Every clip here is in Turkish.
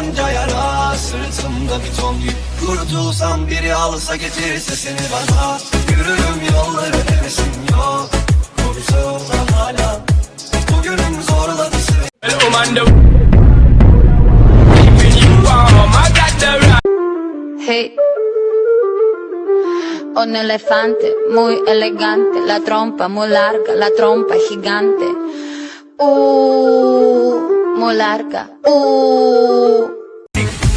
onca yara Sırtımda bir ton yük Kurtulsam biri alsa getirse seni bana Yürürüm yolları hevesim yok Kurtulda hala Bugünüm zorladı. Hey. Un elefante muy elegante, la trompa muy larga, la trompa gigante. Uh, muy larga. Uh.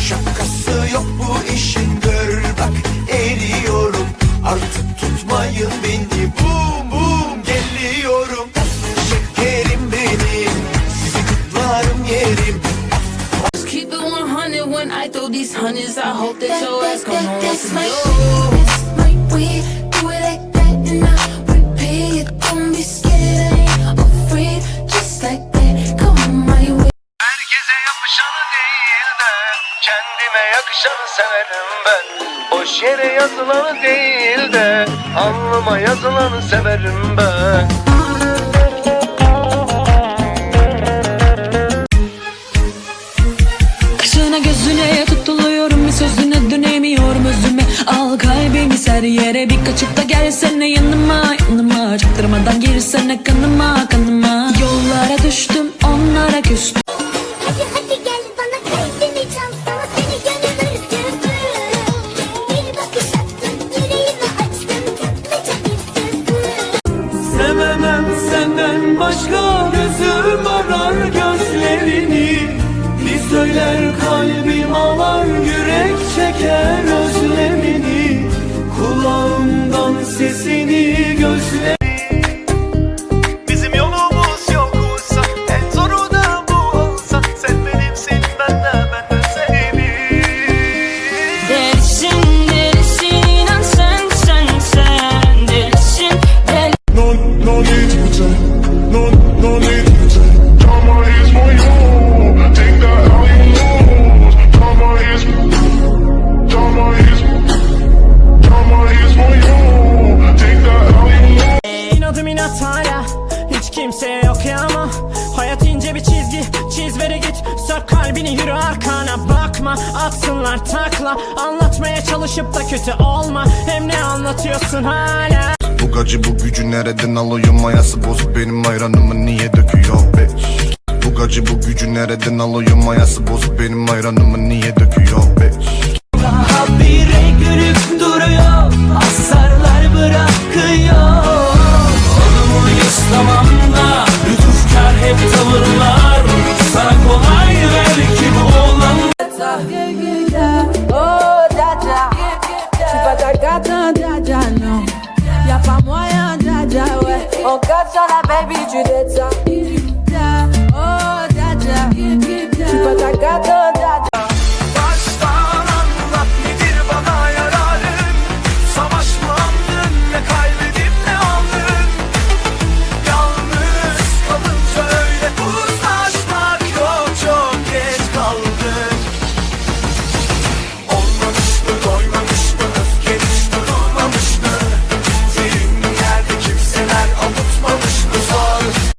Şakası yok bu işin gör bak eriyorum Artık tutmayın beni bum bum geliyorum Şekerim benim sizi kutlarım yerim Just keep it 100 when I throw these hundreds. I hope that your ass come home That's my, that's my way. Yakışanı severim ben. Boş yere yazılanı değil de alnıma yazılanı severim ben. Kaşına gözüne tutuluyorum bir sözüne dönemiyorum özüme Al kalbimi ser yere bir kaçıp da gelsene yanıma yanıma Çaktırmadan girsene kanıma başka gözüm arar gözlerini. Bir söyler kalbim ağlar yürek çeker özlemini. Kulağımdan sesini gözle kimseye yok ya ama Hayat ince bir çizgi Çiz ve de git. Sök kalbini yürü arkana Bakma. Atsınlar takla Anlatmaya çalışıp da kötü olma. Hem ne anlatıyorsun hala? Bu gacı bu gücü nereden alıyor mayası bozuk benim ayranımı niye döküyor? Bitch Bu gacı bu gücü nereden alıyor mayası bozuk benim ayranımı niye döküyor? bitch Mon cœur sur la baby, tu détends.